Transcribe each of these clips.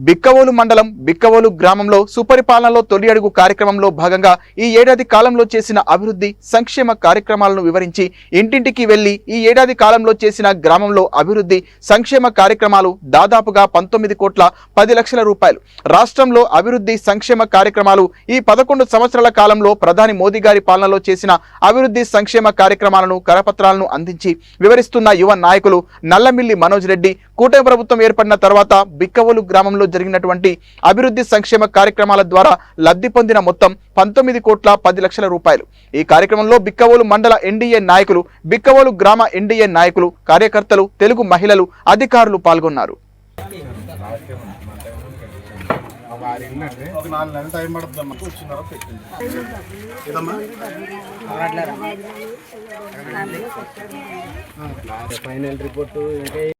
బిక్కవోలు మండలం బిక్కవోలు గ్రామంలో సుపరిపాలనలో తొలి అడుగు కార్యక్రమంలో భాగంగా ఈ ఏడాది కాలంలో చేసిన అభివృద్ధి సంక్షేమ కార్యక్రమాలను వివరించి ఇంటింటికి వెళ్ళి ఈ ఏడాది కాలంలో చేసిన గ్రామంలో అభివృద్ధి సంక్షేమ కార్యక్రమాలు దాదాపుగా పంతొమ్మిది కోట్ల పది లక్షల రూపాయలు. రాష్ట్రంలో అభివృద్ధి సంక్షేమ కార్యక్రమాలు ఈ పదకొండు సంవత్సరాల కాలంలో ప్రధాని మోదీ గారి పాలనలో చేసిన అభివృద్ధి సంక్షేమ కార్యక్రమాలను కరపత్రాలను అందించి వివరిస్తున్న యువ నాయకులు నల్లమిల్లి మనోజ్ రెడ్డి కూటమి ప్రభుత్వం ఏర్పడిన తర్వాత బిక్కవోలు గ్రామంలో జరిగినటువంటి అభివృద్ధి సంక్షేమ కార్యక్రమాల ద్వారా లబ్ధి పొందిన మొత్తం పంతొమ్మిది కోట్ల పది లక్షల రూపాయలు. ఈ కార్యక్రమంలో బిక్కవోలు మండల ఎన్డీఏ నాయకులు బిక్కవోలు గ్రామ ఎన్డీఏ నాయకులు కార్యకర్తలు తెలుగు మహిళలు అధికారులు పాల్గొన్నారు. ఒక నాలుగు నెలలు టైం పడుతుంది వచ్చినారో పెట్టింది ఏదమ్మా ఫైనల్ రిపోర్ట్ ఇంకా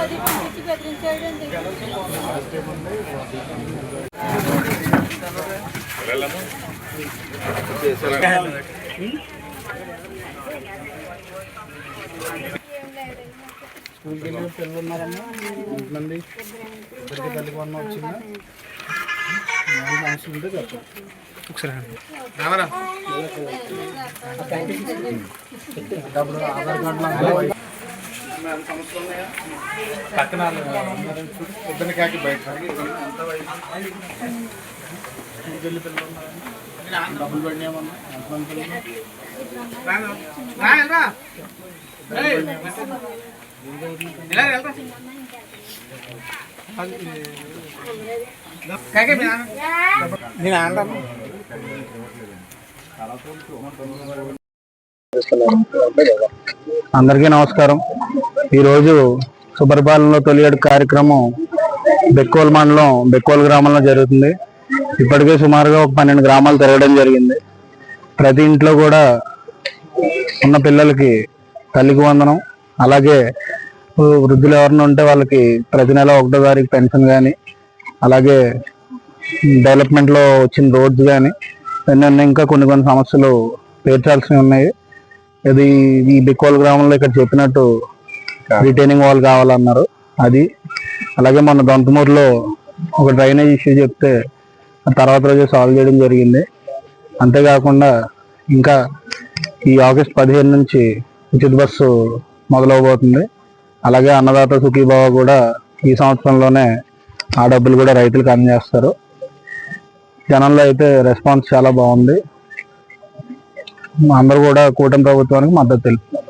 పంపించి బెదిరించాడండి స్కూల్కి వెళ్ళిన పిల్లలు ఉన్నారమ్మా ఎంతమంది ఇద్దరికి తల్లి కొన్న వచ్చిందా? ఒకసారి ఆధార్ పక్కన ఇద్దరిని కాకి బయట డబ్బులు పడినామన్నా ఎంతమంది పిల్లలు అందరికీ నమస్కారం. ఈరోజు సుపరిపాలనలో తొలియాడు కార్యక్రమం బెక్కోల్ మండలం బెక్కోల్ గ్రామంలో జరుగుతుంది. ఇప్పటికే సుమారుగా ఒక పన్నెండు గ్రామాలు తిరగడం జరిగింది. ప్రతి ఇంట్లో కూడా ఉన్న పిల్లలకి తల్లికి వందనం అలాగే వృద్ధులు ఎవరైనా ఉంటే వాళ్ళకి ప్రతి నెల ఒకటో తారీఖు పెన్షన్ కానీ అలాగే డెవలప్మెంట్లో వచ్చిన రోడ్స్ కానీ ఎన్నెన్నో ఇంకా కొన్ని కొన్ని సమస్యలు తీర్చాల్సినవి ఉన్నాయి. ఇది ఈ బిక్కోల్ గ్రామంలో ఇక్కడ చెప్పినట్టు రిటైనింగ్ వాల్ కావాలన్నారు. అది అలాగే మన దొంతమూరులో ఒక డ్రైనేజ్ ఇష్యూ చెప్తే తర్వాత రోజు సాల్వ్ చేయడం జరిగింది. అంతేకాకుండా ఇంకా ఈ ఆగస్ట్ పదిహేను నుంచి ఉచిత బస్సు మొదలవబోతుంది. అలాగే అన్నదాత సుఖీభావ కూడా ఈ సంవత్సరంలోనే ఆ డబ్బులు కూడా రైతులకు అందజేస్తారు. జనంలో అయితే రెస్పాన్స్ చాలా బాగుంది. అందరూ కూడా కూటమి ప్రభుత్వానికి మద్దతు తెలుపుతున్నారు.